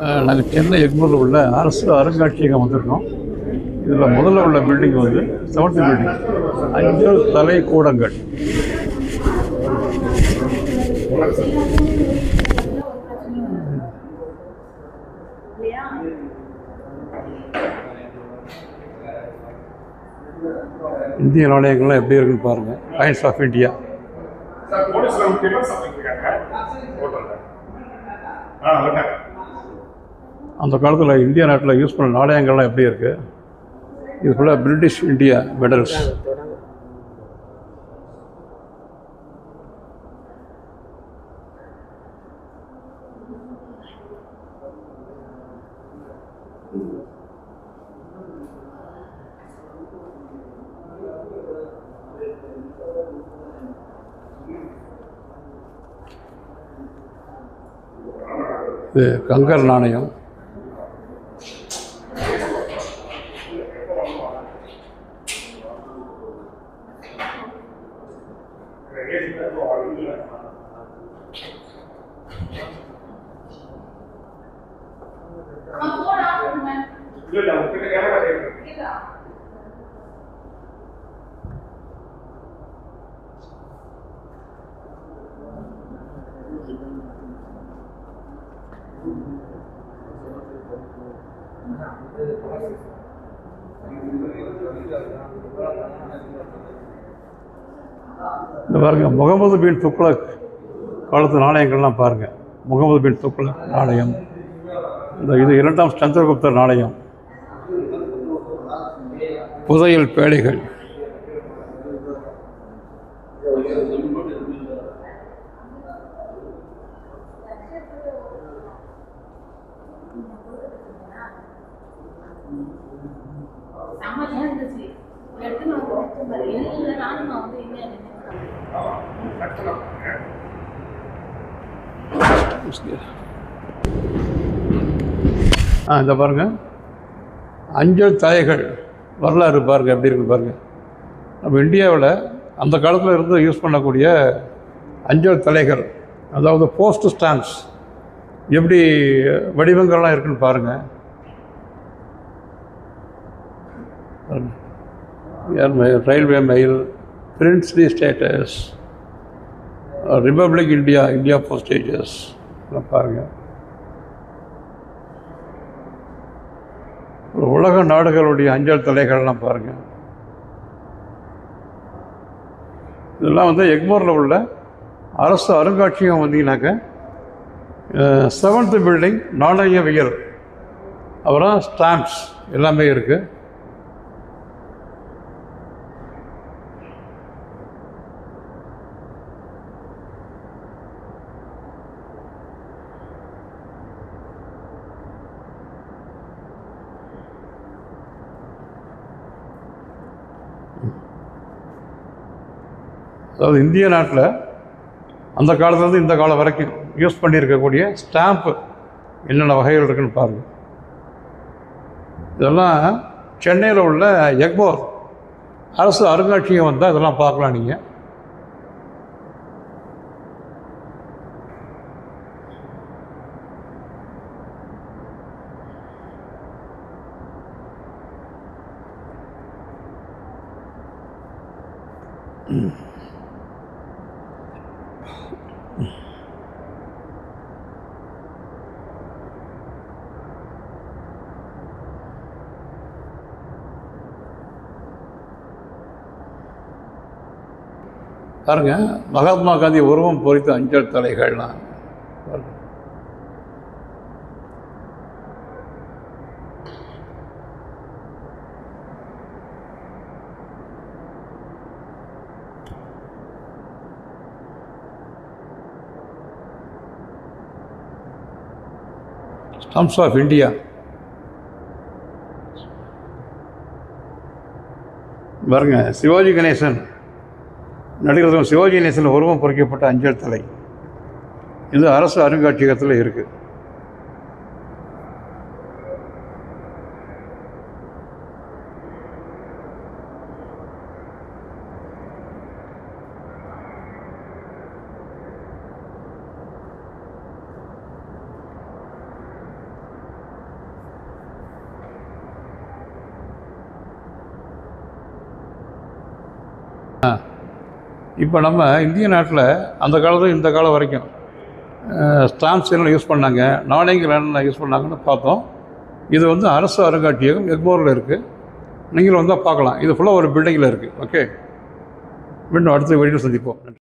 நாங்கள் சென்னை எக்மூரில் உள்ள அரசு அருங்காட்சியகம் வந்திருக்கோம். இதில் முதல்ல உள்ள பில்டிங் வந்து செவன்த் பில்டிங் அஞ்சு தலை கூடங்கள் இந்திய நாணயங்கள்லாம் எப்படி இருக்குன்னு பாருங்கள் காயின்ஸ் ஆஃப் இந்தியா ஆ அந்த காலத்தில் இந்திய நாட்டில் யூஸ் பண்ண நாணயங்கள்லாம் எப்படி இருக்குது இது ஃபுல்லாக பிரிட்டிஷ் இந்தியா மெடல்ஸ் இது கங்கர் நாணயம் இல்ல இல்ல உங்ககிட்ட கேமரா இருக்கு இந்த பாருங்க முகமது பின் துக்ளக் காலத்து நாணயங்கள்லாம் பாருங்க. முகமது பின் துக்ளக் நாணயம். இந்த இது இரண்டாம் சந்திரகுப்தர் நாணயம். புதையல் பேழைகள் இருந்துச்சு. பாரு இல்லை நானும் நான் வந்து இல்லை ஆ இந்த பாருங்க. அஞ்சல் தாயகள் வரலாறு பாருங்க எப்படி இருக்கு பாருங்க. நம்ம இந்தியாவில் அந்த காலத்தில் இருந்து யூஸ் பண்ணக்கூடிய அஞ்சல் தலைகள் அதாவது போஸ்ட் ஸ்டாம்ப்ஸ் எப்படி வடிவங்கள்லாம் இருக்குன்னு பாருங்கள் பாருங்க. Air mail railway mail princely states republic India India postages எல்லாம் பாருங்கள் உலக நாடுகளுடைய அஞ்சல் தலைகள்லாம் பாருங்கள் இதெல்லாம் வந்து எக்மோரில் உள்ள அரசு அருங்காட்சியகம் வந்தீங்கன்னாக்க செவன்த் பில்டிங் நாணயவியல். அப்புறம் ஸ்டாம்ப்ஸ் எல்லாமே இருக்குது அதாவது இந்திய நாட்டில் அந்த காலத்துலேருந்து இந்த காலம் வரைக்கும் யூஸ் பண்ணியிருக்கக்கூடிய ஸ்டாம்ப்பு என்னென்ன வகைகள் இருக்குன்னு பாருங்கள். இதெல்லாம் சென்னையில் உள்ள எக்போர் அரசு அருங்காட்சியகம் வந்தால் இதெல்லாம் பார்க்கலாம் நீங்கள் பாருங்க மகாத்மா காந்தி உருவம் பொறித்த அஞ்சல் தலைகள்லாம் பாருங்க. ஸ்டம்ப்ஸ் ஆஃப் இந்தியா பாருங்க சிவாஜி கணேசன். நடிகரகம் சிவாஜி நேசில் உருவம் பொறிக்கப்பட்ட அஞ்சல் தலை. இது அரசு அருங்காட்சியகத்தில் இருக்குது ஆ. இப்போ நம்ம இந்திய நாட்டில் அந்த காலத்தில் இந்த காலம் வரைக்கும் ஸ்டாம்ப்ஸ் என்ன யூஸ் பண்ணாங்க நாணயங்கள் என்ன யூஸ் பண்ணாங்கன்னு பார்த்தோம். இது வந்து அரசு அருங்காட்சியகம் எக்மோரில் இருக்குது நீங்களும் வந்தால் பார்க்கலாம். இது ஃபுல்லாக ஒரு பில்டிங்கில் இருக்குது ஓகே மீண்டும் அடுத்த வீடியோ சந்திப்போம். நன்றி.